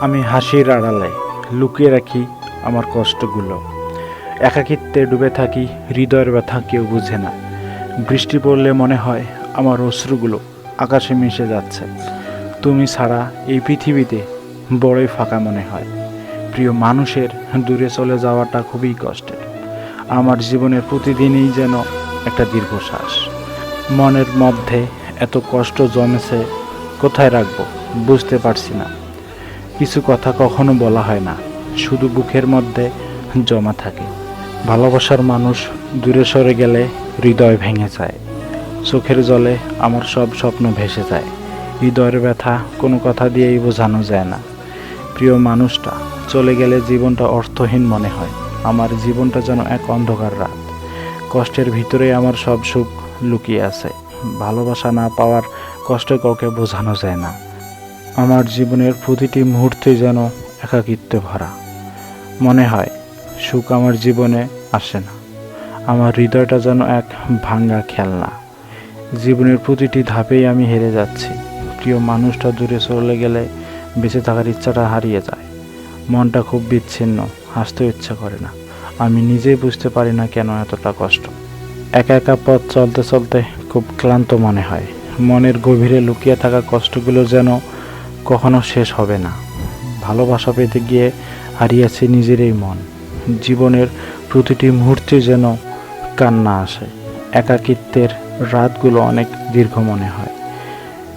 আমি হাসির আড়ালে লুকিয়ে রাখি আমার কষ্টগুলো। একাকিত্বে ডুবে থাকি, হৃদয়ের ব্যথা কেউ বুঝে না। বৃষ্টি পড়লে মনে হয় আমার অশ্রুগুলো আকাশে মিশে যাচ্ছে। তুমি ছাড়া এই পৃথিবীতে বড়ই ফাঁকা মনে হয়। প্রিয় মানুষের দূরে চলে যাওয়াটা খুবই কষ্টের। আমার জীবনের প্রতিদিনই যেন একটা দীর্ঘশ্বাস। মনের মধ্যে এত কষ্ট জমেছে, কোথায় রাখব বুঝতে পারছি না। কিছু কথা কখনো বলা হয় না। শুধু বুকের মধ্যে জমা থাকে। ভালোবাসার মানুষ দূরে সরে গেলে হৃদয় ভেঙে যায়। চোখের জলে আমার সব স্বপ্ন ভেসে যায়। হৃদয়ের ব্যথা কোনো কথা দিয়েই বোঝানো যায় না। প্রিয় মানুষটা, চলে গেলে জীবনটা অর্থহীন মনে হয়। আমার জীবনটা যেন এক অন্ধকার রাত। কষ্টের ভিতরে আমার সব সুখ লুকিয়ে আছে। ভালোবাসা না পাওয়ার কষ্ট কাউকে বোঝানো যায় না। আমার জীবনের প্রতিটি মুহূর্তে যেন একাকিত্বে ভরা। মনে হয়, সুখ আমার জীবনে আসে না। আমার হৃদয়টা যেন এক ভাঙ্গা খেলনা। জীবনের প্রতিটি ধাপেই আমি হেরে যাচ্ছি। প্রিয় মানুষটা দূরে চলে গেলে বেঁচে থাকার ইচ্ছাটা হারিয়ে যায়। মনটা খুব বিচ্ছিন্ন হাসতে ইচ্ছা করে না। আমি নিজেই বুঝতে পারি না কেন এতটা কষ্ট। একা একা পথ চলতে চলতে খুব ক্লান্ত মনে হয়। মনের গভীরে লুকিয়ে থাকা কষ্টগুলো যেন কখনো শেষ হবে না। ভালোবাসা পেতে গিয়ে হারিয়েছে নিজেরই মন। জীবনের প্রতিটি মুহূর্তে যেন কান্না আসে। একাকিত্বের রাতগুলো অনেক দীর্ঘ মনে হয়।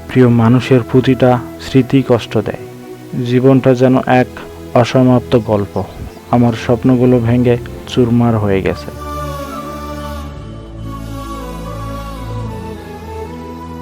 প্রিয় মানুষের প্রতিটা স্মৃতি কষ্ট দেয়। জীবনটা যেন এক অসমাপ্ত গল্প। আমার স্বপ্নগুলো ভেঙে চুরমার হয়ে গেছে।